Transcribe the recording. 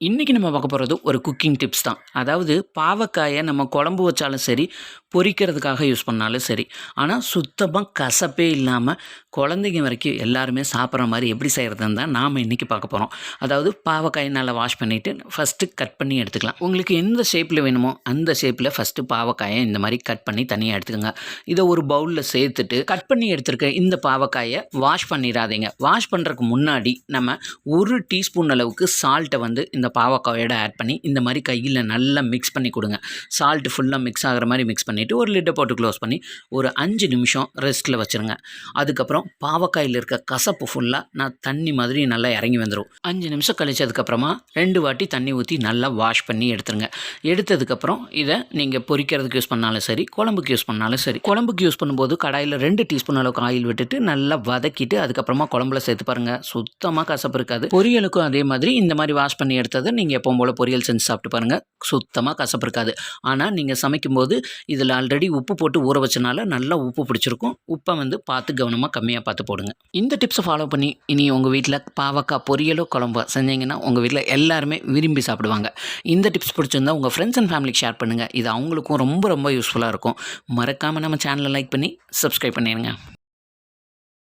இன்றைக்கி நம்ம பார்க்க போகிறது ஒரு குக்கிங் டிப்ஸ் தான். அதாவது பாவக்காயை நம்ம குழம்பு வச்சாலும் சரி பொரிக்கிறதுக்காக யூஸ் பண்ணாலும் சரி. ஆனால் சுத்தமாக கசப்பே இல்லாமல் குழந்தைங்க வரைக்கும் எல்லாருமே சாப்பிட்ற மாதிரி எப்படி செய்கிறதுன்னு தான் நாம் இன்றைக்கி பார்க்க போகிறோம் அதாவது பாவக்காயை நல்லா வாஷ் பண்ணிவிட்டு ஃபஸ்ட்டு கட் பண்ணி எடுத்துக்கலாம். உங்களுக்கு எந்த ஷேப்பில் வேணுமோ அந்த ஷேப்பில் ஃபஸ்ட்டு பாவக்காயை இந்த மாதிரி கட் பண்ணி தனியாக எடுத்துக்கோங்க. இதை ஒரு பவுலில் சேர்த்துட்டு கட் பண்ணி எடுத்துருக்க இந்த பாவக்காயை வாஷ் பண்ணிடாதீங்க. வாஷ் பண்ணுறதுக்கு முன்னாடி நம்ம ஒரு டீஸ்பூன் அளவுக்கு சால்ட்டை வந்து இந்த இந்த பாவக்காயோட ஆட் பண்ணி இந்த மாதிரி கையில் நல்லா மிக்ஸ் பண்ணி கொடுங்க. சால்ட் ஃபுல்லாக மிக்ஸ் ஆகிற மாதிரி மிக்ஸ் பண்ணிவிட்டு ஒரு லிட்டை போட்டு க்ளோஸ் பண்ணி ஒரு அஞ்சு நிமிஷம் ரெஸ்ட்டில் வச்சுருங்க. அதுக்கப்புறம் பாவக்காயில் இருக்க கசப்பு ஃபுல்லாக நான் தண்ணி மாதிரி நல்லா இறங்கி வந்துடும் அஞ்சு நிமிஷம் கழிச்சதுக்கப்புறமா ரெண்டு வாட்டி தண்ணி ஊற்றி நல்லா வாஷ் பண்ணி எடுத்துருங்க. எடுத்ததுக்கப்புறம் இதை நீங்கள் பொரிக்கிறதுக்கு யூஸ் பண்ணாலும் சரி குழம்புக்கு யூஸ் பண்ணாலும் சரி குழம்புக்கு யூஸ் பண்ணும்போது கடாயில் ரெண்டு டீஸ்பூன் அளவுக்கு ஆயில் விட்டுட்டு நல்லா வதக்கிட்டு அதுக்கப்புறமா குழம்புல சேர்த்து பாருங்கள் சுத்தமாக கசப்பு இருக்காது. பொரியலுக்கும் அதே மாதிரி இந்த மாதிரி வாஷ் பண்ணி எடுத்து எடுத்ததை நீங்கள் எப்பவும் போல் பொரியல் செஞ்சு சாப்பிட்டு பாருங்கள் சுத்தமாக கசப்பு இருக்காது. ஆனால் நீங்கள் சமைக்கும்போது இதில் ஆல்ரெடி உப்பு போட்டு ஊற வச்சனால நல்லா உப்பு பிடிச்சிருக்கும். உப்பை வந்து பார்த்து கவனமாக கம்மியாக பார்த்து போடுங்க. இந்த டிப்ஸை ஃபாலோ பண்ணி இனி உங்கள் வீட்டில் பாவக்காய் பொரியலோ குழம்போ செஞ்சீங்கன்னா உங்கள் வீட்டில் எல்லாருமே விரும்பி சாப்பிடுவாங்க. இந்த டிப்ஸ் பிடிச்சிருந்தா உங்கள் ஃப்ரெண்ட்ஸ் அண்ட் ஃபேமிலிக்கு ஷேர் பண்ணுங்கள் இது அவங்களுக்கும் ரொம்ப ரொம்ப யூஸ்ஃபுல்லாக இருக்கும். மறக்காமல் நம்ம சேனலை லைக் பண்ணி சப்ஸ்கிரைப் பண்ணிடுங்க.